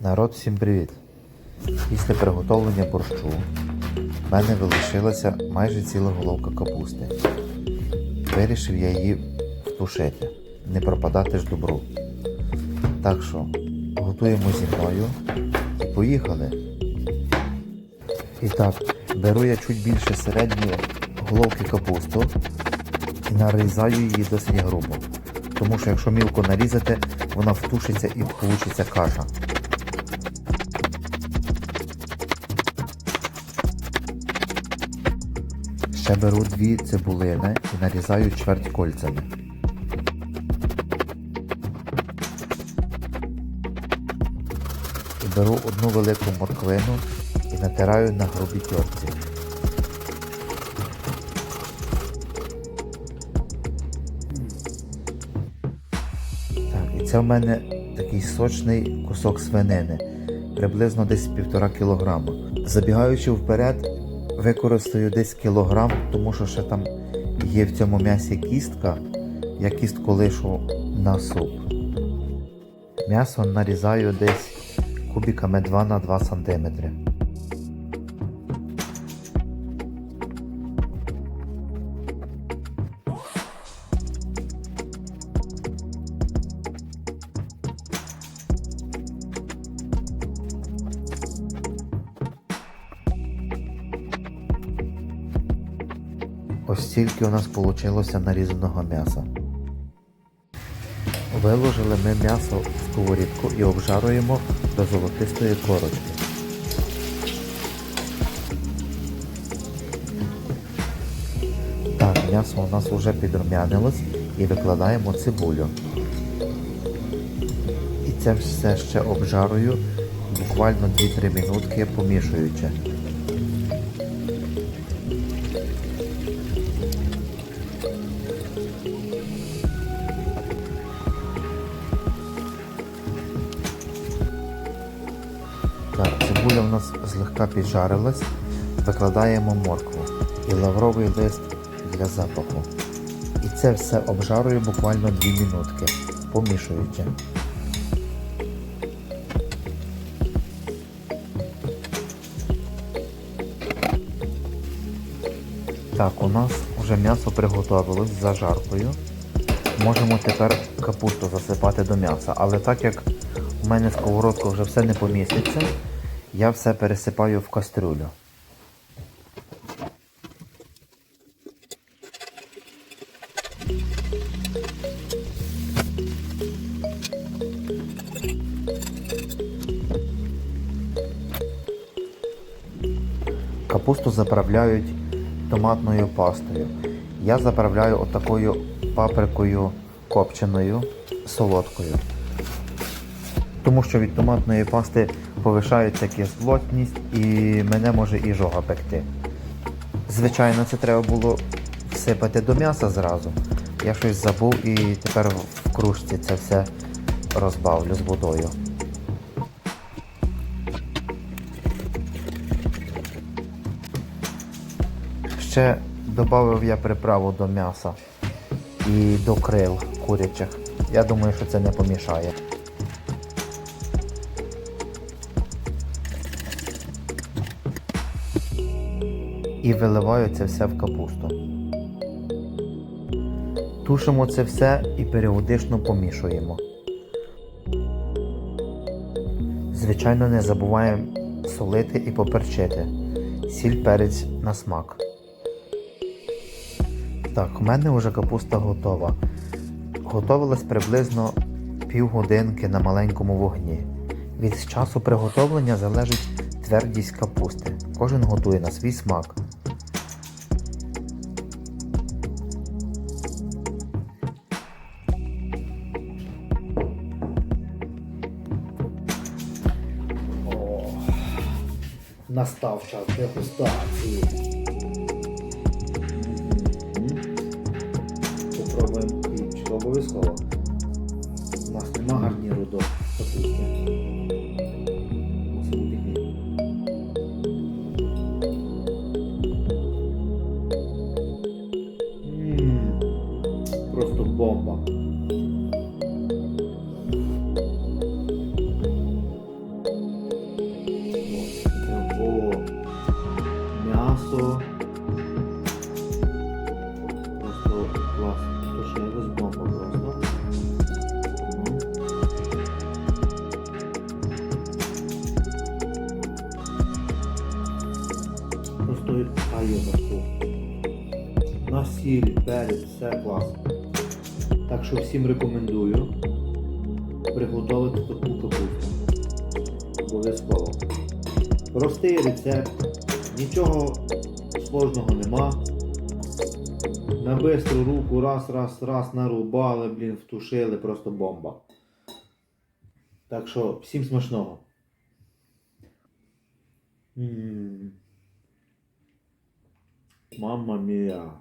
Народ, всім привіт! Після приготовлення борщу в мене вилишилася майже ціла головка капусти. Вирішив я її втушити, не пропадати ж добру. Так що готуємо зі мною і поїхали. І так, беру я чуть більше середньої головки капусту і нарізаю її досить грубо. Тому що якщо мілко нарізати, вона втушиться і вийде каша. Ще беру дві цибулини і нарізаю чверть кольцями. І беру одну велику морквину і натираю на грубій тьорці. Так, і це в мене такий сочний кусок свинини, приблизно десь півтора кілограма. Забігаючи вперед, використаю десь кілограм, тому що ще там є в цьому м'ясі кістка, я кістку лишу на суп. М'ясо нарізаю десь кубиками 2 на 2 см. Ось стільки у нас вийшло нарізаного м'яса. Виложили ми м'ясо в сковорідку і обжарюємо до золотистої корочки. Так, м'ясо у нас вже підрумянилось і викладаємо цибулю. І це все ще обжарую буквально 2-3 минутки помішуючи. Так, цибуля у нас злегка піджарилась. Викладаємо моркву і лавровий лист для запаху. І це все обжарую буквально 2 минутки, помішуючи. Так, у нас вже м'ясо приготувалось з зажаркою. Можемо тепер капусту засипати до м'яса, але так як у мене сковородка вже все не поміститься, я все пересипаю в кастрюлю. Капусту заправляють томатною пастою. Я заправляю отакою паприкою копченою солодкою. Тому що від томатної пасти повишається кислотність і мене може і жога пекти. Звичайно, це треба було всипати до м'яса зразу. Я щось забув і тепер в кружці це все розбавлю з водою. Ще додав я приправу до м'яса і до крил курячих. Я думаю, що це не помішає. І виливаю це все в капусту. Тушимо це все і періодично помішуємо. Звичайно, не забуваємо солити і поперчити. Сіль перець на смак. Так, у мене вже капуста готова. Готовилась приблизно півгодинки на маленькому вогні. Від часу приготовлення залежить твердість капусти. Кожен готує на свій смак. Настав час дегустації. Попробуємо хлібчик обов'язково. У нас нема гарніру до капусти. Просто бомба. просто. Просто клас. То ще якось бомба просто. Просто а є просто. На сіль, перед все клас. Так що всім рекомендую приготувати таку капусту. Обов'язково. Простий рецепт нічого сложного нема. На бистру руку раз, раз, раз нарубали, блін, втушили, просто бомба. Так що всім смачного. М. Мамма мія.